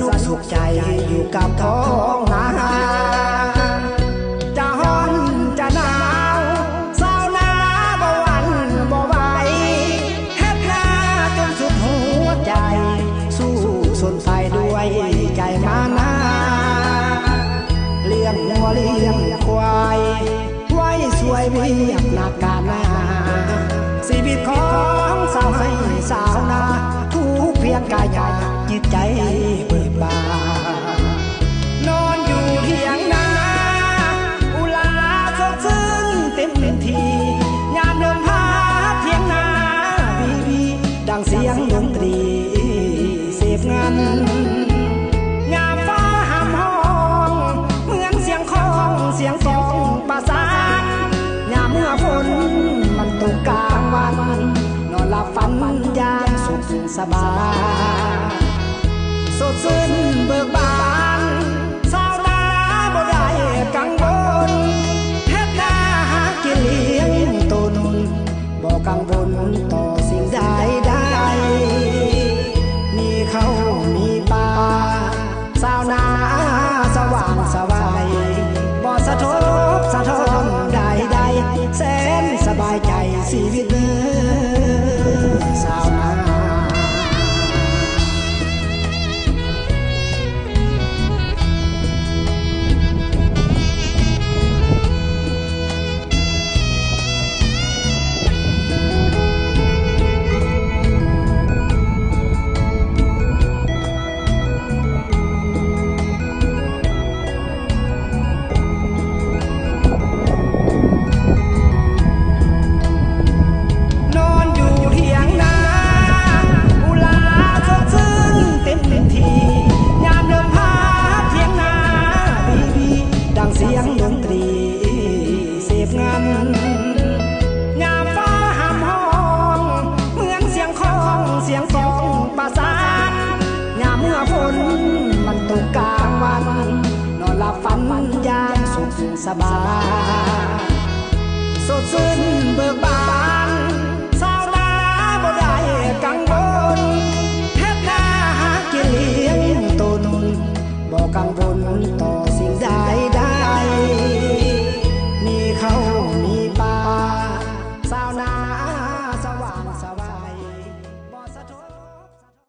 นุกสุขใจอยู่กับท้องนา กลางวัน นอนหลับฝันมันยามสุขสบายสดชื่นเบิกบานสาวนาบ่ได้กังวลเฮ็ดน้าหากินเลี้ยงตนบ่กังวลต่อสิ่งใดใดมีเขามีป่าสาวนาสว่างสวาย a exibidão. ลับฝันยามสุขสบายสดชื่นเบิกบาน